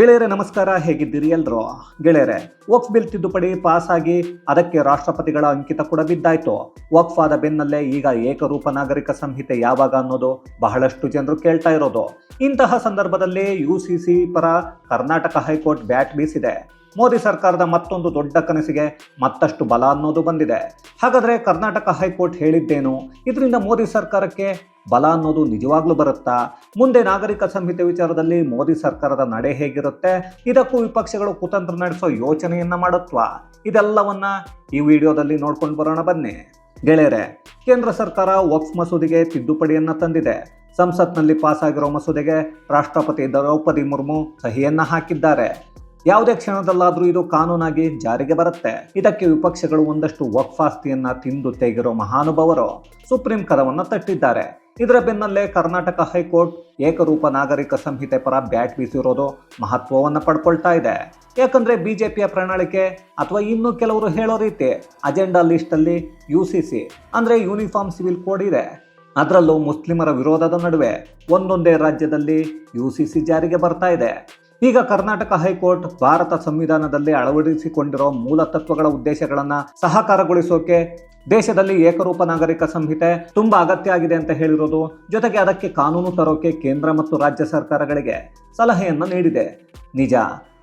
ಗೆಳೆಯರೆ, ನಮಸ್ಕಾರ. ಹೇಗಿದ್ದೀರಿ ಎಲ್ರು? ಗೆಳೆಯರೆ, ವಕ್ಫ್ ಬಿಲ್ ತಿದ್ದುಪಡಿ ಪಾಸ್ ಆಗಿ ಅದಕ್ಕೆ ರಾಷ್ಟ್ರಪತಿಗಳ ಅಂಕಿತ ಕೂಡ ಬಿದ್ದಾಯ್ತು. ವಕ್ಫ್ ಆದ ಬೆನ್ನಲ್ಲೇ ಈಗ ಏಕರೂಪ ನಾಗರಿಕ ಸಂಹಿತೆ ಯಾವಾಗ ಅನ್ನೋದು ಬಹಳಷ್ಟು ಜನರು ಕೇಳ್ತಾ ಇರೋದು. ಇಂತಹ ಸಂದರ್ಭದಲ್ಲಿ ಯು ಸಿ ಸಿ ಪರ ಕರ್ನಾಟಕ ಹೈಕೋರ್ಟ್ ಬ್ಯಾಟ್ ಬೀಸಿದೆ. ಮೋದಿ ಸರ್ಕಾರದ ಮತ್ತೊಂದು ದೊಡ್ಡ ಕನಸಿಗೆ ಮತ್ತಷ್ಟು ಬಲ ಅನ್ನೋದು ಬಂದಿದೆ. ಹಾಗಾದರೆ ಕರ್ನಾಟಕ ಹೈಕೋರ್ಟ್ ಹೇಳಿದ್ದೇನು? ಇದರಿಂದ ಮೋದಿ ಸರ್ಕಾರಕ್ಕೆ ಬಲ ಅನ್ನೋದು ನಿಜವಾಗ್ಲೂ ಬರುತ್ತಾ? ಮುಂದೆ ನಾಗರಿಕ ಸಂಹಿತೆ ವಿಚಾರದಲ್ಲಿ ಮೋದಿ ಸರ್ಕಾರದ ನಡೆ ಹೇಗಿರುತ್ತೆ? ಇದಕ್ಕೂ ವಿಪಕ್ಷಗಳು ಕುತಂತ್ರ ನಡೆಸೋ ಯೋಚನೆಯನ್ನ ಮಾಡತ್ವಾ? ಇದೆಲ್ಲವನ್ನ ಈ ವಿಡಿಯೋದಲ್ಲಿ ನೋಡ್ಕೊಂಡು ಬರೋಣ ಬನ್ನಿ. ಗೆಳೆಯರೆ, ಕೇಂದ್ರ ಸರ್ಕಾರ ವಕ್ಫ್ ಮಸೂದೆಗೆ ತಿದ್ದುಪಡಿಯನ್ನ ತಂದಿದೆ. ಸಂಸತ್ನಲ್ಲಿ ಪಾಸ್ ಆಗಿರೋ ಮಸೂದೆಗೆ ರಾಷ್ಟ್ರಪತಿ ದ್ರೌಪದಿ ಮುರ್ಮು ಸಹಿಯನ್ನ ಹಾಕಿದ್ದಾರೆ. ಯಾವುದೇ ಕ್ಷಣದಲ್ಲಾದರೂ ಇದು ಕಾನೂನಾಗಿ ಜಾರಿಗೆ ಬರುತ್ತೆ. ಇದಕ್ಕೆ ವಿಪಕ್ಷಗಳು ಒಂದಷ್ಟು ವಕ್ಫಾಸ್ತಿಯನ್ನ ತಿಂದು ತೆಗೆರೋ ಮಹಾನುಭಾವರು ಸುಪ್ರೀಂ ಕದವನ್ನು ತಟ್ಟಿದ್ದಾರೆ. ಇದರ ಬೆನ್ನಲ್ಲೇ ಕರ್ನಾಟಕ ಹೈಕೋರ್ಟ್ ಏಕರೂಪ ನಾಗರಿಕ ಸಂಹಿತೆ ಪರ ಬ್ಯಾಟ್ ಬೀಸಿರೋದು ಮಹತ್ವವನ್ನು ಪಡ್ಕೊಳ್ತಾ ಇದೆ. ಯಾಕಂದ್ರೆ ಬಿಜೆಪಿಯ ಪ್ರಣಾಳಿಕೆ ಅಥವಾ ಇನ್ನೂ ಕೆಲವರು ಹೇಳೋ ರೀತಿ ಅಜೆಂಡಾ ಲಿಸ್ಟಲ್ಲಿ ಯು ಸಿ ಸಿ ಅಂದ್ರೆ ಯೂನಿಫಾರ್ಮ್ ಸಿವಿಲ್ ಕೋಡ್ ಇದೆ. ಅದರಲ್ಲೂ ಮುಸ್ಲಿಮರ ವಿರೋಧದ ನಡುವೆ ಒಂದೊಂದೇ ರಾಜ್ಯದಲ್ಲಿ ಯು ಸಿ ಸಿ ಜಾರಿಗೆ ಬರ್ತಾ ಇದೆ. ಈಗ ಕರ್ನಾಟಕ ಹೈಕೋರ್ಟ್ ಭಾರತ ಸಂವಿಧಾನದಲ್ಲಿ ಅಳವಡಿಸಿಕೊಂಡಿರೋ ಮೂಲ ತತ್ವಗಳ ಉದ್ದೇಶಗಳನ್ನ ಸಹಕಾರಗೊಳಿಸೋಕೆ ದೇಶದಲ್ಲಿ ಏಕರೂಪ ನಾಗರಿಕ ಸಂಹಿತೆ ತುಂಬಾ ಅಗತ್ಯ ಆಗಿದೆ ಅಂತ ಹೇಳಿರೋದು. ಜೊತೆಗೆ ಅದಕ್ಕೆ ಕಾನೂನು ತರೋಕೆ ಕೇಂದ್ರ ಮತ್ತು ರಾಜ್ಯ ಸರ್ಕಾರಗಳಿಗೆ ಸಲಹೆಯನ್ನು ನೀಡಿದೆ. ನಿಜ,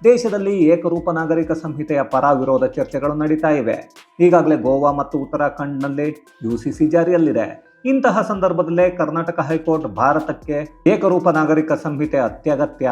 ದೇಶದಲ್ಲಿ ಏಕರೂಪ ನಾಗರಿಕ ಸಂಹಿತೆಯ ಪರ ವಿರೋಧ ಚರ್ಚೆಗಳು ನಡೀತಾ ಇವೆ. ಈಗಾಗಲೇ ಗೋವಾ ಮತ್ತು ಉತ್ತರಾಖಂಡ್ನಲ್ಲಿ ಯು ಸಿ ಸಿ ಜಾರಿಯಲ್ಲಿದೆ. ಇಂತಹ ಸಂದರ್ಭದಲ್ಲೇ ಕರ್ನಾಟಕ ಹೈಕೋರ್ಟ್ ಭಾರತಕ್ಕೆ ಏಕರೂಪ ನಾಗರಿಕ ಸಂಹಿತೆ ಅತ್ಯಗತ್ಯ.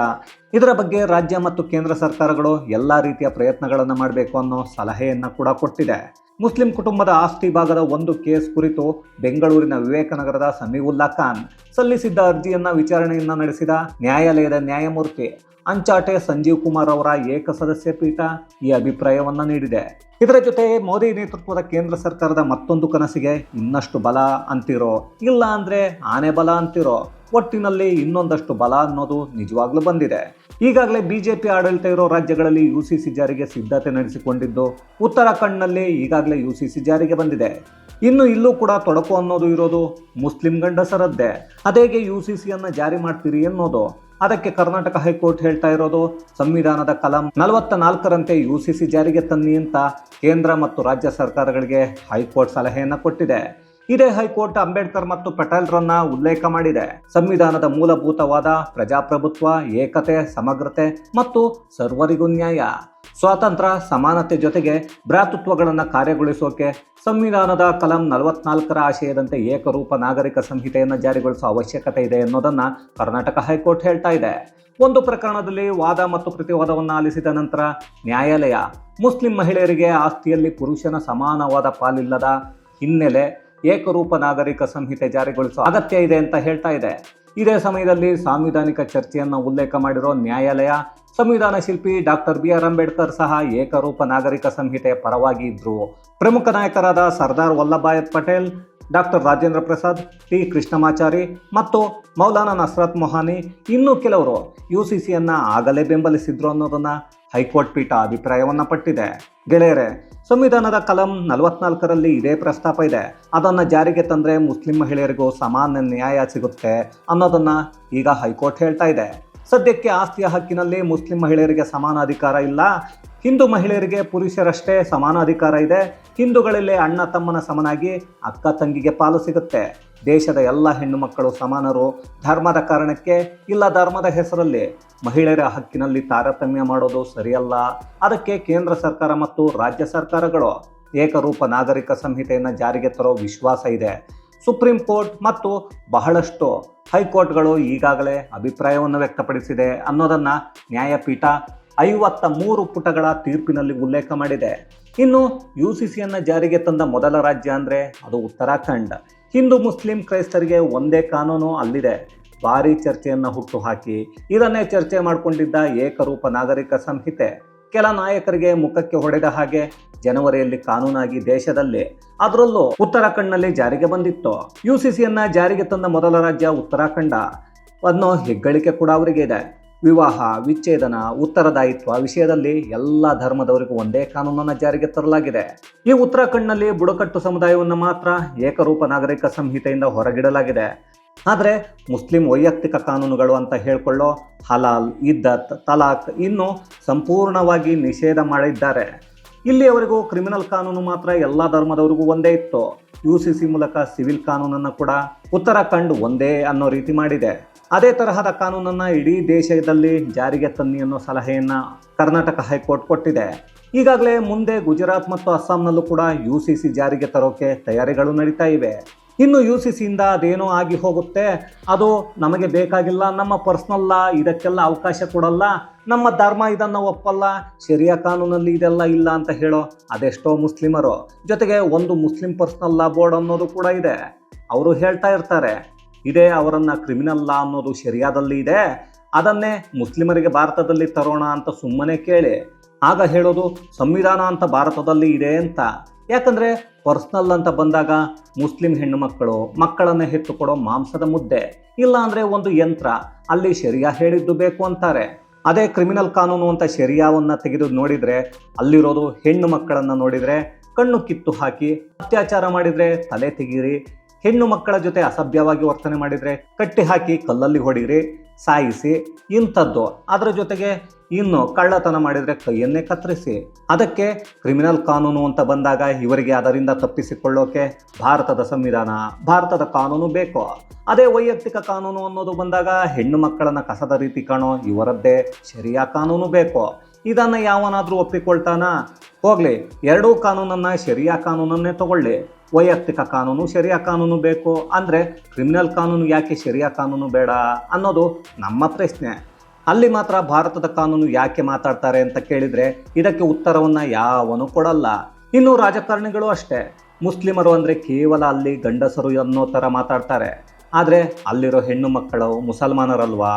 ಇದರ ಬಗ್ಗೆ ರಾಜ್ಯ ಮತ್ತು ಕೇಂದ್ರ ಸರ್ಕಾರಗಳು ಎಲ್ಲ ರೀತಿಯ ಪ್ರಯತ್ನಗಳನ್ನು ಮಾಡಬೇಕು ಅನ್ನೋ ಸಲಹೆಯನ್ನು ಕೂಡ ಕೊಟ್ಟಿದೆ. ಮುಸ್ಲಿಂ ಕುಟುಂಬದ ಆಸ್ತಿ ಭಾಗದ ಒಂದು ಕೇಸ್ ಕುರಿತು ಬೆಂಗಳೂರಿನ ವಿವೇಕನಗರದ ಸಮೀವುಲ್ಲಾ ಖಾನ್ ಸಲ್ಲಿಸಿದ್ದ ಅರ್ಜಿಯನ್ನ ವಿಚಾರಣೆಯನ್ನ ನಡೆಸಿದ ನ್ಯಾಯಾಲಯದ ನ್ಯಾಯಮೂರ್ತಿ ಅಂಚಾಟೆ ಸಂಜೀವ್ ಕುಮಾರ್ ಅವರ ಏಕಸದಸ್ಯ ಪೀಠ ಈ ಅಭಿಪ್ರಾಯವನ್ನ ನೀಡಿದೆ. ಇದರ ಜೊತೆ ಮೋದಿ ನೇತೃತ್ವದ ಕೇಂದ್ರ ಸರ್ಕಾರದ ಮತ್ತೊಂದು ಕನಸಿಗೆ ಇನ್ನಷ್ಟು ಬಲ ಅಂತಿರೋ, ಇಲ್ಲ ಅಂದ್ರೆ ಆನೆ ಬಲ ಅಂತಿರೋ, ಒಟ್ಟಿನಲ್ಲಿ ಇನ್ನೊಂದಷ್ಟು ಬಲ ಅನ್ನೋದು ನಿಜವಾಗ್ಲೂ ಬಂದಿದೆ. ಈಗಾಗಲೇ ಬಿಜೆಪಿ ಆಡಳಿತ ಇರೋ ರಾಜ್ಯಗಳಲ್ಲಿ ಯು ಸಿ ಸಿ ಜಾರಿಗೆ ಸಿದ್ಧತೆ ನಡೆಸಿಕೊಂಡಿದ್ದು ಉತ್ತರಾಖಂಡ್ನಲ್ಲಿ ಈಗಾಗಲೇ ಯು ಸಿ ಸಿ ಜಾರಿಗೆ ಬಂದಿದೆ. ಇನ್ನು ಇಲ್ಲೂ ಕೂಡ ತೊಡಕು ಅನ್ನೋದು ಇರೋದು ಮುಸ್ಲಿಂ ಗಂಡಸರದ್ದೇ. ಅದೇಗೆ ಯು ಸಿ ಸಿಯನ್ನು ಜಾರಿ ಮಾಡ್ತೀರಿ ಅನ್ನೋದು ಅದಕ್ಕೆ ಕರ್ನಾಟಕ ಹೈಕೋರ್ಟ್ ಹೇಳ್ತಾ ಇರೋದು, ಸಂವಿಧಾನದ ಕಲಂ ನಲವತ್ತ ನಾಲ್ಕರಂತೆ ಯು ಸಿ ಸಿ ಜಾರಿಗೆ ತನ್ನಿ ಅಂತ ಕೇಂದ್ರ ಮತ್ತು ರಾಜ್ಯ ಸರ್ಕಾರಗಳಿಗೆ ಹೈಕೋರ್ಟ್ ಸಲಹೆಯನ್ನು ಕೊಟ್ಟಿದೆ. ಇದೇ ಹೈಕೋರ್ಟ್ ಅಂಬೇಡ್ಕರ್ ಮತ್ತು ಪಟೇಲ್ರನ್ನ ಉಲ್ಲೇಖ ಮಾಡಿದೆ. ಸಂವಿಧಾನದ ಮೂಲಭೂತವಾದ ಪ್ರಜಾಪ್ರಭುತ್ವ, ಏಕತೆ, ಸಮಗ್ರತೆ ಮತ್ತು ಸರ್ವರಿಗೂ ನ್ಯಾಯ. ಸ್ವಾತಂತ್ರ್ಯ, ಸಮಾನತೆ ಜೊತೆಗೆ ಭ್ರಾತೃತ್ವಗಳನ್ನು ಕಾರ್ಯಗೊಳಿಸೋಕೆ ಸಂವಿಧಾನದ ಕಲಂ ನಲವತ್ನಾಲ್ಕರ ಆಶಯದಂತೆ ಏಕರೂಪ ನಾಗರಿಕ ಸಂಹಿತೆಯನ್ನು ಜಾರಿಗೊಳಿಸುವ ಅವಶ್ಯಕತೆ ಇದೆ ಅನ್ನೋದನ್ನ ಕರ್ನಾಟಕ ಹೈಕೋರ್ಟ್ ಹೇಳ್ತಾ ಇದೆ. ಒಂದು ಪ್ರಕರಣದಲ್ಲಿ ವಾದ ಮತ್ತು ಪ್ರತಿವಾದವನ್ನು ಆಲಿಸಿದ ನಂತರ ನ್ಯಾಯಾಲಯ ಮುಸ್ಲಿಂ ಮಹಿಳೆಯರಿಗೆ ಆಸ್ತಿಯಲ್ಲಿ ಪುರುಷನ ಸಮಾನವಾದ ಪಾಲಿಲ್ಲದ ಹಿನ್ನೆಲೆ ಏಕರೂಪ ನಾಗರಿಕ ಸಂಹಿತೆ ಜಾರಿಗೊಳಿಸುವ ಅಗತ್ಯ ಇದೆ ಅಂತ ಹೇಳ್ತಾ ಇದೆ. ಇದೇ ಸಮಯದಲ್ಲಿ ಸಾಂವಿಧಾನಿಕ ಚರ್ಚೆಯನ್ನು ಉಲ್ಲೇಖ ಮಾಡಿರೋ ನ್ಯಾಯಾಲಯ ಸಂವಿಧಾನ ಶಿಲ್ಪಿ ಡಾಕ್ಟರ್ ಬಿ ಆರ್ ಅಂಬೇಡ್ಕರ್ ಸಹ ಏಕರೂಪ ನಾಗರಿಕ ಸಂಹಿತೆಯ ಪರವಾಗಿ ಇದ್ರು ಪ್ರಮುಖ ನಾಯಕರಾದ ಸರ್ದಾರ್ ವಲ್ಲಭಾಯ್ ಪಟೇಲ್, ಡಾಕ್ಟರ್ ರಾಜೇಂದ್ರ ಪ್ರಸಾದ್, ಟಿ ಕೃಷ್ಣಮಾಚಾರಿ ಮತ್ತು ಮೌಲಾನಾ ನಸ್ರತ್ ಮೊಹಾನಿ ಇನ್ನೂ ಕೆಲವರು ಯು ಸಿ ಸಿಯನ್ನು ಆಗಲೇ ಬೆಂಬಲಿಸಿದ್ರು ಅನ್ನೋದನ್ನು ಹೈಕೋರ್ಟ್ ಪೀಠ ಅಭಿಪ್ರಾಯವನ್ನು ಪಟ್ಟಿದೆ. ಗೆಳೆಯರೆ, ಸಂವಿಧಾನದ ಕಲಂ ನಲವತ್ನಾಲ್ಕರಲ್ಲಿ ಇದೇ ಪ್ರಸ್ತಾಪ ಇದೆ. ಅದನ್ನು ಜಾರಿಗೆ ತಂದರೆ ಮುಸ್ಲಿಂ ಮಹಿಳೆಯರಿಗೂ ಸಮಾನ ನ್ಯಾಯ ಸಿಗುತ್ತೆ ಅನ್ನೋದನ್ನು ಈಗ ಹೈಕೋರ್ಟ್ ಹೇಳ್ತಾ ಇದೆ. ಸದ್ಯಕ್ಕೆ ಆಸ್ತಿಯ ಹಕ್ಕಿನಲ್ಲಿ ಮುಸ್ಲಿಂ ಮಹಿಳೆಯರಿಗೆ ಸಮಾನ ಅಧಿಕಾರ ಇಲ್ಲ. ಹಿಂದೂ ಮಹಿಳೆಯರಿಗೆ ಪುರುಷರಷ್ಟೇ ಸಮಾನ ಅಧಿಕಾರ ಇದೆ. ಹಿಂದೂಗಳಲ್ಲಿ ಅಣ್ಣ ತಮ್ಮನ ಸಮನಾಗಿ ಅಕ್ಕ ತಂಗಿಗೆ ಪಾಲು ಸಿಗುತ್ತೆ. ದೇಶದ ಎಲ್ಲ ಹೆಣ್ಣು ಮಕ್ಕಳು ಸಮಾನರು. ಧರ್ಮದ ಕಾರಣಕ್ಕೆ ಇಲ್ಲ ಧರ್ಮದ ಹೆಸರಲ್ಲಿ ಮಹಿಳೆಯರ ಹಕ್ಕಿನಲ್ಲಿ ತಾರತಮ್ಯ ಮಾಡೋದು ಸರಿಯಲ್ಲ. ಅದಕ್ಕೆ ಕೇಂದ್ರ ಸರ್ಕಾರ ಮತ್ತು ರಾಜ್ಯ ಸರ್ಕಾರಗಳು ಏಕರೂಪ ನಾಗರಿಕ ಸಂಹಿತೆಯನ್ನು ಜಾರಿಗೆ ತರೋ ವಿಶ್ವಾಸ ಇದೆ. ಸುಪ್ರೀಂ ಕೋರ್ಟ್ ಮತ್ತು ಬಹಳಷ್ಟು ಹೈಕೋರ್ಟ್ಗಳು ಈಗಾಗಲೇ ಅಭಿಪ್ರಾಯವನ್ನು ವ್ಯಕ್ತಪಡಿಸಿದೆ ಅನ್ನೋದನ್ನು ನ್ಯಾಯಪೀಠ ಐವತ್ತ ಮೂರು ಪುಟಗಳ ತೀರ್ಪಿನಲ್ಲಿ ಉಲ್ಲೇಖ ಮಾಡಿದೆ. ಇನ್ನು ಯು ಸಿ ಸಿಯನ್ನು ಜಾರಿಗೆ ತಂದ ಮೊದಲ ರಾಜ್ಯ ಅಂದರೆ ಅದು ಉತ್ತರಾಖಂಡ್. ಹಿಂದೂ ಮುಸ್ಲಿಂ ಕ್ರೈಸ್ತರಿಗೆ ಒಂದೇ ಕಾನೂನು ಅಲ್ಲಿದೆ. ಭಾರಿ ಚರ್ಚೆಯನ್ನು ಹುಟ್ಟುಹಾಕಿ ಇದನ್ನೇ ಚರ್ಚೆ ಮಾಡಿಕೊಂಡಿದ್ದ ಏಕರೂಪ ನಾಗರಿಕ ಸಂಹಿತೆ. ಕೆಲ ನಾಯಕರಿಗೆ ಮುಖಕ್ಕೆ ಹೊಡೆದ ಹಾಗೆ ಜನವರಿಯಲ್ಲಿ ಕಾನೂನಾಗಿ ದೇಶದಲ್ಲಿ, ಅದರಲ್ಲೂ ಉತ್ತರಾಖಂಡ್ನಲ್ಲಿ ಜಾರಿಗೆ ಬಂದಿತ್ತು. ಯು ಸಿ ಸಿಯನ್ನ ಜಾರಿಗೆ ತಂದ ಮೊದಲ ರಾಜ್ಯ ಉತ್ತರಾಖಂಡ. ಅನ್ನೋ ಹೆಗ್ಗಳಿಕೆ ಕೂಡ ಅವರಿಗೆ ಇದೆ. ವಿವಾಹ, ವಿಚ್ಛೇದನ, ಉತ್ತರದಾಯಿತ್ವ ವಿಷಯದಲ್ಲಿ ಎಲ್ಲ ಧರ್ಮದವರಿಗೂ ಒಂದೇ ಕಾನೂನನ್ನು ಜಾರಿಗೆ ತರಲಾಗಿದೆ. ಈ ಉತ್ತರಾಖಂಡ್ನಲ್ಲಿ ಬುಡಕಟ್ಟು ಸಮುದಾಯವನ್ನು ಮಾತ್ರ ಏಕರೂಪ ನಾಗರಿಕ ಸಂಹಿತೆಯಿಂದ ಹೊರಗಿಡಲಾಗಿದೆ. ಆದರೆ ಮುಸ್ಲಿಂ ವೈಯಕ್ತಿಕ ಕಾನೂನುಗಳು ಅಂತ ಹೇಳ್ಕೊಳ್ಳೋ ಹಲಾಲ್, ಇದ್ದತ್, ತಲಾಕ್ ಇನ್ನು ಸಂಪೂರ್ಣವಾಗಿ ನಿಷೇಧ ಮಾಡಿದ್ದಾರೆ. ಇಲ್ಲಿಯವರೆಗೂ ಕ್ರಿಮಿನಲ್ ಕಾನೂನು ಮಾತ್ರ ಎಲ್ಲ ಧರ್ಮದವರಿಗೂ ಒಂದೇ ಇತ್ತು. ಯು ಸಿ ಸಿ ಮೂಲಕ ಸಿವಿಲ್ ಕಾನೂನನ್ನು ಕೂಡ ಉತ್ತರಾಖಂಡ್ ಒಂದೇ ಅನ್ನೋ ರೀತಿ ಮಾಡಿದೆ. ಅದೇ ತರಹದ ಕಾನೂನನ್ನು ಇಡೀ ದೇಶದಲ್ಲಿ ಜಾರಿಗೆ ತನ್ನಿ ಅನ್ನೋ ಸಲಹೆಯನ್ನು ಕರ್ನಾಟಕ ಹೈಕೋರ್ಟ್ ಕೊಟ್ಟಿದೆ. ಈಗಾಗಲೇ ಮುಂದೆ ಗುಜರಾತ್ ಮತ್ತು ಅಸ್ಸಾಂನಲ್ಲೂ ಕೂಡ ಯು ಸಿ ಸಿ ಜಾರಿಗೆ ತರೋಕೆ ತಯಾರಿಗಳು ನಡೀತಾ ಇವೆ. ಇನ್ನು ಯು ಸಿ ಸಿಯಿಂದ ಅದೇನೋ ಆಗಿ ಹೋಗುತ್ತೆ. ಅದು ನಮಗೆ ಬೇಕಾಗಿಲ್ಲ, ನಮ್ಮ ಪರ್ಸ್ನಲ್ಲ, ಇದಕ್ಕೆಲ್ಲ ಅವಕಾಶ ಕೊಡಲ್ಲ, ನಮ್ಮ ಧರ್ಮ ಇದನ್ನು ಒಪ್ಪಲ್ಲ, ಶರಿಯಾ ಕಾನೂನಲ್ಲಿ ಇದೆಲ್ಲ ಇಲ್ಲ ಅಂತ ಹೇಳೋ ಅದೆಷ್ಟೋ ಮುಸ್ಲಿಮರು. ಜೊತೆಗೆ ಒಂದು ಮುಸ್ಲಿಂ ಪರ್ಸ್ನಲ್ ಲಾ ಬೋರ್ಡ್ ಅನ್ನೋದು ಕೂಡ ಇದೆ. ಅವರು ಹೇಳ್ತಾ ಇರ್ತಾರೆ, ಇದೇ ಅವರನ್ನು ಕ್ರಿಮಿನಲ್ ಲಾ ಅನ್ನೋದು ಶರಿಯಾದಲ್ಲಿ ಇದೆ, ಅದನ್ನೇ ಮುಸ್ಲಿಮರಿಗೆ ಭಾರತದಲ್ಲಿ ತರೋಣ ಅಂತ ಸುಮ್ಮನೆ ಕೇಳಿ. ಆಗ ಹೇಳೋದು, ಸಂವಿಧಾನ ಅಂತ ಭಾರತದಲ್ಲಿ ಇದೆ ಅಂತ. ಯಾಕಂದ್ರೆ ಪರ್ಸ್ನಲ್ ಅಂತ ಬಂದಾಗ ಮುಸ್ಲಿಂ ಹೆಣ್ಣು ಮಕ್ಕಳು ಮಕ್ಕಳನ್ನು ಹೆತ್ತು ಕೊಡೋ ಮಾಂಸದ ಮುದ್ದೆ, ಇಲ್ಲಾಂದರೆ ಒಂದು ಯಂತ್ರ, ಅಲ್ಲಿ ಶರಿಯಾ ಹೇಳಿದ್ದು ಬೇಕು ಅಂತಾರೆ. ಅದೇ ಕ್ರಿಮಿನಲ್ ಕಾನೂನು ಅಂತ ಶರಿಯಾವನ್ನು ತೆಗೆದು ನೋಡಿದರೆ, ಅಲ್ಲಿರೋದು ಹೆಣ್ಣು ಮಕ್ಕಳನ್ನು ನೋಡಿದರೆ ಕಣ್ಣು ಕಿತ್ತು ಹಾಕಿ ಅತ್ಯಾಚಾರ ಮಾಡಿದರೆ ತಲೆ ತೆಗೀರಿ ಹೆಣ್ಣು ಮಕ್ಕಳ ಜೊತೆ ಅಸಭ್ಯವಾಗಿ ವರ್ತನೆ ಮಾಡಿದರೆ ಕಟ್ಟಿ ಹಾಕಿ ಕಲ್ಲಲ್ಲಿ ಹೊಡಿರಿ, ಸಾಯಿಸಿ, ಇಂಥದ್ದು. ಅದರ ಜೊತೆಗೆ ಇನ್ನು ಕಳ್ಳತನ ಮಾಡಿದರೆ ಕೈಯನ್ನೇ ಕತ್ತರಿಸಿ. ಅದಕ್ಕೆ ಕ್ರಿಮಿನಲ್ ಕಾನೂನು ಅಂತ ಬಂದಾಗ ಇವರಿಗೆ ಅದರಿಂದ ತಪ್ಪಿಸಿಕೊಳ್ಳೋಕೆ ಭಾರತದ ಸಂವಿಧಾನ, ಭಾರತದ ಕಾನೂನು ಬೇಕು. ಅದೇ ವೈಯಕ್ತಿಕ ಕಾನೂನು ಅನ್ನೋದು ಬಂದಾಗ ಹೆಣ್ಣು ಮಕ್ಕಳನ್ನು ಕಸದ ರೀತಿ ಕಾಣೋ ಇವರದ್ದೇ ಶರಿಯಾ ಕಾನೂನು ಬೇಕು. ಇದನ್ನು ಯಾವನಾದರೂ ಒಪ್ಪಿಕೊಳ್ತಾನ? ಹೋಗಲಿ, ಎರಡೂ ಕಾನೂನನ್ನು ಶರಿಯಾ ಕಾನೂನನ್ನೇ ತಗೊಳ್ಳಿ. ವೈಯಕ್ತಿಕ ಕಾನೂನು ಶರಿಯಾ ಕಾನೂನು ಬೇಕು. ಅಂದರೆ ಕ್ರಿಮಿನಲ್ ಕಾನೂನು ಯಾಕೆ ಶರಿಯಾ ಕಾನೂನು ಬೇಡ ಅನ್ನೋದು ನಮ್ಮ ಪ್ರಶ್ನೆ. ಅಲ್ಲಿ ಮಾತ್ರ ಭಾರತದ ಕಾನೂನು ಯಾಕೆ ಮಾತಾಡ್ತಾರೆ ಅಂತ ಕೇಳಿದರೆ ಇದಕ್ಕೆ ಉತ್ತರವನ್ನು ಯಾವನು ಕೊಡಲ್ಲ. ಇನ್ನು ರಾಜಕಾರಣಿಗಳು ಅಷ್ಟೇ. ಮುಸ್ಲಿಮರು ಅಂದರೆ ಕೇವಲ ಅಲ್ಲಿ ಗಂಡಸರು ಅನ್ನೋ ಥರ ಮಾತಾಡ್ತಾರೆ. ಆದರೆ ಅಲ್ಲಿರೋ ಹೆಣ್ಣು ಮಕ್ಕಳು ಮುಸಲ್ಮಾನರಲ್ವಾ?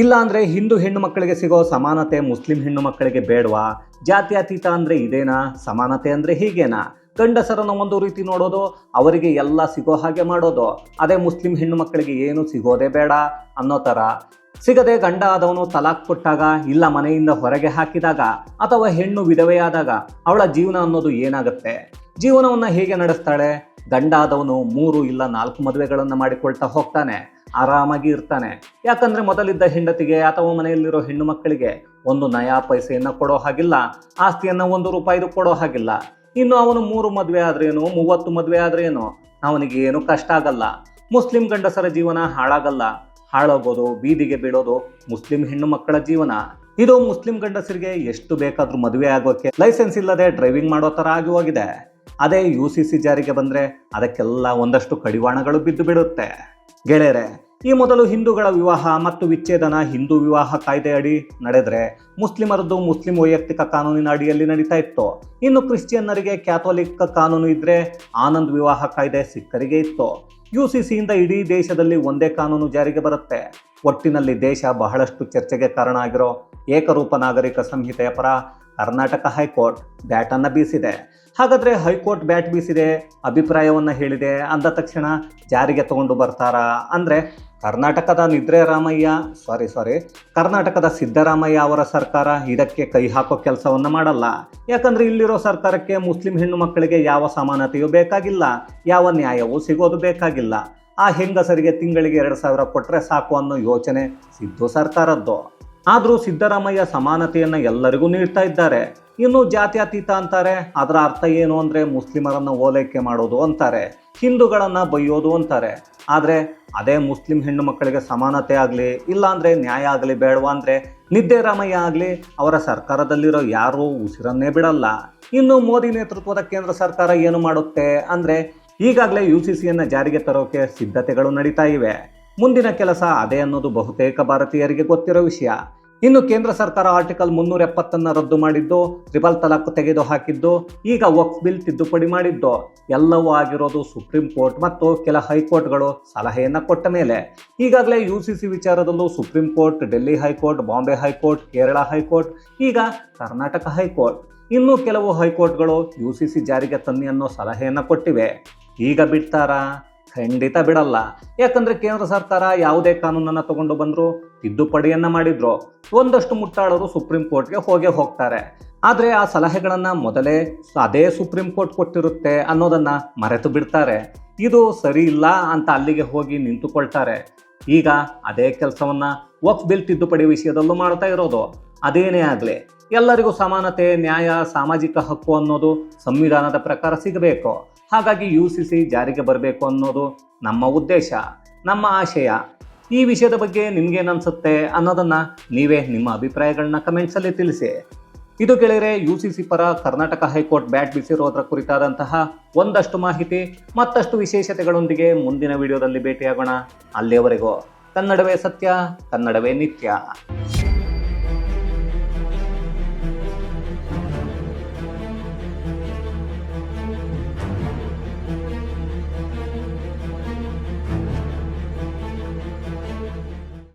ಇಲ್ಲ ಅಂದರೆ ಹಿಂದೂ ಹೆಣ್ಣು ಮಕ್ಕಳಿಗೆ ಸಿಗೋ ಸಮಾನತೆ, ಮುಸ್ಲಿಂ ಹೆಣ್ಣು ಮಕ್ಕಳಿಗೆ ಬೇಡವಾ? ಜಾತ್ಯತೀತ ಅಂದರೆ ಇದೇನಾ? ಸಮಾನತೆ ಅಂದರೆ ಹೀಗೇನಾ? ಗಂಡಸರನ್ನು ಒಂದು ರೀತಿ ನೋಡೋದು, ಅವರಿಗೆ ಎಲ್ಲ ಸಿಗೋ ಹಾಗೆ ಮಾಡೋದು. ಅದೇ ಮುಸ್ಲಿಂ ಹೆಣ್ಣು ಮಕ್ಕಳಿಗೆ ಏನು ಸಿಗೋದೇ ಬೇಡ ಅನ್ನೋ ಥರ ಸಿಗದೆ ಗಂಡ ಆದವನು ತಲಾಕ್ ಕೊಟ್ಟಾಗ, ಇಲ್ಲ ಮನೆಯಿಂದ ಹೊರಗೆ ಹಾಕಿದಾಗ, ಅಥವಾ ಹೆಣ್ಣು ವಿಧವೆಯಾದಾಗ ಅವಳ ಜೀವನ ಅನ್ನೋದು ಏನಾಗುತ್ತೆ? ಜೀವನವನ್ನು ಹೇಗೆ ನಡೆಸ್ತಾಳೆ? ಗಂಡ ಆದವನು ಮೂರು ಇಲ್ಲ ನಾಲ್ಕು ಮದುವೆಗಳನ್ನು ಮಾಡಿಕೊಳ್ತಾ ಹೋಗ್ತಾನೆ. ಆರಾಮಾಗಿ ಇರ್ತಾನೆ. ಯಾಕಂದ್ರೆ ಮೊದಲಿದ್ದ ಹೆಂಡತಿಗೆ ಅಥವಾ ಮನೆಯಲ್ಲಿರೋ ಹೆಣ್ಣು ಮಕ್ಕಳಿಗೆ ಒಂದು ನಯಾ ಪೈಸೆಯನ್ನು ಕೊಡೋ ಹಾಗಿಲ್ಲ, ಆಸ್ತಿಯನ್ನು ಒಂದು ರೂಪಾಯಿದು ಕೊಡೋ ಹಾಗಿಲ್ಲ. ಇನ್ನು ಅವನು ಮೂರು ಮದುವೆ ಆದ್ರೇನು, ಮೂವತ್ತು ಮದುವೆ ಆದ್ರೇನು, ಅವನಿಗೆ ಏನು ಕಷ್ಟ ಆಗಲ್ಲ. ಮುಸ್ಲಿಂ ಗಂಡಸರ ಜೀವನ ಹಾಳಾಗಲ್ಲ. ಹಾಳಾಗೋದು, ಬೀದಿಗೆ ಬೀಳೋದು ಮುಸ್ಲಿಂ ಹೆಣ್ಣು ಮಕ್ಕಳ ಜೀವನ. ಇದು ಮುಸ್ಲಿಂ ಗಂಡಸರಿಗೆ ಎಷ್ಟು ಬೇಕಾದ್ರೂ ಮದುವೆ ಆಗೋಕೆ ಲೈಸೆನ್ಸ್ ಇಲ್ಲದೆ ಡ್ರೈವಿಂಗ್ ಮಾಡೋ ಥರ ಆಗಿ ಹೋಗಿದೆ. ಅದೇ ಯು ಸಿ ಸಿ ಜಾರಿಗೆ ಬಂದರೆ ಅದಕ್ಕೆಲ್ಲ ಒಂದಷ್ಟು ಕಡಿವಾಣಗಳು ಬಿದ್ದು ಬಿಡುತ್ತೆ. ಗೆಳೆಯರೆ, ಈ ಮೊದಲು ಹಿಂದೂಗಳ ವಿವಾಹ ಮತ್ತು ವಿಚ್ಛೇದನ ಹಿಂದೂ ವಿವಾಹ ಕಾಯ್ದೆ ಅಡಿ ನಡೆದರೆ ಮುಸ್ಲಿಮರದ್ದು ಮುಸ್ಲಿಂ ವೈಯಕ್ತಿಕ ಕಾನೂನಿನ ಅಡಿಯಲ್ಲಿ ನಡೀತಾ ಇತ್ತು. ಇನ್ನು ಕ್ರಿಶ್ಚಿಯನ್ನರಿಗೆ ಕ್ಯಾಥೋಲಿಕ್ ಕಾನೂನು ಇದ್ರೆ ಆನಂದ್ ವಿವಾಹ ಕಾಯ್ದೆ ಸಿಖ್ಖರಿಗೆ ಇತ್ತು. ಯು ಸಿ ಸಿಯಿಂದ ಇಡೀ ದೇಶದಲ್ಲಿ ಒಂದೇ ಕಾನೂನು ಜಾರಿಗೆ ಬರುತ್ತೆ. ಒಟ್ಟಿನಲ್ಲಿ ದೇಶ ಬಹಳಷ್ಟು ಚರ್ಚೆಗೆ ಕಾರಣ ಆಗಿರೋ ಏಕರೂಪ ನಾಗರಿಕ ಸಂಹಿತೆಯ ಪರ ಕರ್ನಾಟಕ ಹೈಕೋರ್ಟ್ ಬ್ಯಾಟನ್ನು ಬೀಸಿದೆ. ಹಾಗಾದರೆ ಹೈಕೋರ್ಟ್ ಬ್ಯಾಟ್ ಬೀಸಿದೆ, ಅಭಿಪ್ರಾಯವನ್ನು ಹೇಳಿದೆ, ಅಂದ ತಕ್ಷಣ ಜಾರಿಗೆ ತಗೊಂಡು ಬರ್ತಾರಾ? ಅಂದರೆ ಕರ್ನಾಟಕದ ನಿದ್ರೆ ರಾಮಯ್ಯ ಸಾರಿ ಸಾರಿ ಕರ್ನಾಟಕದ ಸಿದ್ದರಾಮಯ್ಯ ಅವರ ಸರ್ಕಾರ ಇದಕ್ಕೆ ಕೈ ಹಾಕೋ ಕೆಲಸವನ್ನು ಮಾಡಲ್ಲ. ಯಾಕಂದ್ರೆ ಇಲ್ಲಿರೋ ಸರ್ಕಾರಕ್ಕೆ ಮುಸ್ಲಿಂ ಹೆಣ್ಣು ಮಕ್ಕಳಿಗೆ ಯಾವ ಸಮಾನತೆಯೂ ಬೇಕಾಗಿಲ್ಲ, ಯಾವ ನ್ಯಾಯವೂ ಸಿಗೋದು ಬೇಕಾಗಿಲ್ಲ. ಆ ಹೆಂಗಸರಿಗೆ ತಿಂಗಳಿಗೆ ಎರಡು ಸಾವಿರ ಕೊಟ್ಟರೆ ಸಾಕು ಅನ್ನೋ ಯೋಚನೆ ಸಿದ್ದು ಸರ್ಕಾರದ್ದು. ಆದರೂ ಸಿದ್ದರಾಮಯ್ಯ ಸಮಾನತೆಯನ್ನು ಎಲ್ಲರಿಗೂ ನೀಡ್ತಾ ಇದ್ದಾರೆ. ಇನ್ನು ಜಾತ್ಯತೀತ ಅಂತಾರೆ. ಅದರ ಅರ್ಥ ಏನು ಅಂದರೆ ಮುಸ್ಲಿಮರನ್ನ ಓಲೈಕೆ ಮಾಡೋದು ಅಂತಾರೆ. ಹಿಂದೂಗಳನ್ನ ಬೈಯೋದು ಅಂತಾರೆ. ಆದರೆ ಅದೇ ಮುಸ್ಲಿಂ ಹೆಣ್ಣು ಮಕ್ಕಳಿಗೆ ಸಮಾನತೆ ಆಗಲಿ ಇಲ್ಲಾಂದರೆ ನ್ಯಾಯ ಆಗಲಿ, ಬೇಡವಾ ಅಂದರೆ ನಿದ್ದೆರಾಮಯ್ಯ ಆಗಲಿ, ಅವರ ಸರ್ಕಾರದಲ್ಲಿರೋ ಯಾರೂ ಉಸಿರನ್ನೇ ಬಿಡಲ್ಲ. ಇನ್ನು ಮೋದಿ ನೇತೃತ್ವದ ಕೇಂದ್ರ ಸರ್ಕಾರ ಏನು ಮಾಡುತ್ತೆ ಅಂದರೆ ಈಗಾಗಲೇ ಯು ಸಿ ಸಿಯನ್ನು ಜಾರಿಗೆ ತರೋಕೆ ಸಿದ್ಧತೆಗಳು ನಡೀತಾ ಇವೆ. ಮುಂದಿನ ಕೆಲಸ ಅದೇ ಅನ್ನೋದು ಬಹುತೇಕ ಭಾರತೀಯರಿಗೆ ಗೊತ್ತಿರೋ ವಿಷಯ. ಇನ್ನು ಕೇಂದ್ರ ಸರ್ಕಾರ ಆರ್ಟಿಕಲ್ ಮುನ್ನೂರ ಎಪ್ಪತ್ತನ್ನು ರದ್ದು ಮಾಡಿದ್ದು ತ್ರಿಬಲ್ ತಲಾಖ್ ತೆಗೆದು ಹಾಕಿದ್ದು, ಈಗ ವಕ್ಫ್ ಬಿಲ್ ತಿದ್ದುಪಡಿ ಮಾಡಿದ್ದು. ಎಲ್ಲವೂ ಆಗಿರೋದು ಸುಪ್ರೀಂ ಕೋರ್ಟ್ ಮತ್ತು ಕೆಲ ಹೈಕೋರ್ಟ್ಗಳು ಸಲಹೆಯನ್ನು ಕೊಟ್ಟ ಮೇಲೆ. ಈಗಾಗಲೇ ಯು ಸಿ ಸಿ ವಿಚಾರದಲ್ಲೂ supreme court, Delhi high court, Bombay high court, Kerala high court, ಈಗ ಕರ್ನಾಟಕ ಹೈಕೋರ್ಟ್. ಇನ್ನೂ ಕೆಲವು ಹೈಕೋರ್ಟ್ಗಳು ಯು ಸಿ ಸಿ ಜಾರಿಗೆ ತನ್ನಿ ಅನ್ನೋ ಸಲಹೆಯನ್ನು ಕೊಟ್ಟಿವೆ. ಈಗ ಬಿಡ್ತಾರಾ? ಖಂಡಿತ ಬಿಡಲ್ಲ. ಯಾಕಂದ್ರೆ ಕೇಂದ್ರ ಸರ್ಕಾರ ಯಾವುದೇ ಕಾನೂನನ್ನ ತಗೊಂಡು ಬಂದ್ರು ತಿದ್ದುಪಡಿಯನ್ನ ಮಾಡಿದ್ರು. ಒಂದಷ್ಟು ಮುಟ್ಟಾಳರು ಸುಪ್ರೀಂ ಕೋರ್ಟ್ಗೆ ಹೋಗೇ ಹೋಗ್ತಾರೆ. ಆದ್ರೆ ಆ ಸಲಹೆಗಳನ್ನ ಮೊದಲೇ ಅದೇ ಸುಪ್ರೀಂ ಕೋರ್ಟ್ ಕೊಟ್ಟಿರುತ್ತೆ ಅನ್ನೋದನ್ನ ಮರೆತು ಬಿಡ್ತಾರೆ. ಇದು ಸರಿ ಇಲ್ಲ ಅಂತ ಅಲ್ಲಿಗೆ ಹೋಗಿ ನಿಂತುಕೊಳ್ತಾರೆ. ಈಗ ಅದೇ ಕೆಲಸವನ್ನ ವಕ್ಫ್ ಬಿಲ್ ತಿದ್ದುಪಡಿ ವಿಷಯದಲ್ಲೂ ಮಾಡ್ತಾ ಇರೋದು. ಅದೇನೇ ಆಗಲಿ, ಎಲ್ಲರಿಗೂ ಸಮಾನತೆ, ನ್ಯಾಯ, ಸಾಮಾಜಿಕ ಹಕ್ಕು ಅನ್ನೋದು ಸಂವಿಧಾನದ ಪ್ರಕಾರ ಸಿಗಬೇಕು. ಹಾಗಾಗಿ ಯು ಸಿ ಸಿ ಜಾರಿಗೆ ಬರಬೇಕು ಅನ್ನೋದು ನಮ್ಮ ಉದ್ದೇಶ, ನಮ್ಮ ಆಶಯ. ಈ ವಿಷಯದ ಬಗ್ಗೆ ನಿಮ್ಗೇನು ಅನ್ನೋದನ್ನ ನೀವೇ ನಿಮ್ಮ ಅಭಿಪ್ರಾಯಗಳನ್ನ ಕಮೆಂಟ್ಸಲ್ಲಿ ತಿಳಿಸಿ. ಇದು ಕೇಳಿದರೆ ಯು ಸಿ ಸಿ ಪರ ಕರ್ನಾಟಕ ಹೈಕೋರ್ಟ್ ಬ್ಯಾಟ್ ಬೀಸಿರೋದ್ರ ಕುರಿತಾದಂತಹ ಒಂದಷ್ಟು ಮಾಹಿತಿ, ಮತ್ತಷ್ಟು ವಿಶೇಷತೆಗಳೊಂದಿಗೆ ಮುಂದಿನ ವಿಡಿಯೋದಲ್ಲಿ ಭೇಟಿಯಾಗೋಣ. ಅಲ್ಲಿಯವರೆಗೂ ಕನ್ನಡವೇ ಸತ್ಯ, ಕನ್ನಡವೇ ನಿತ್ಯ.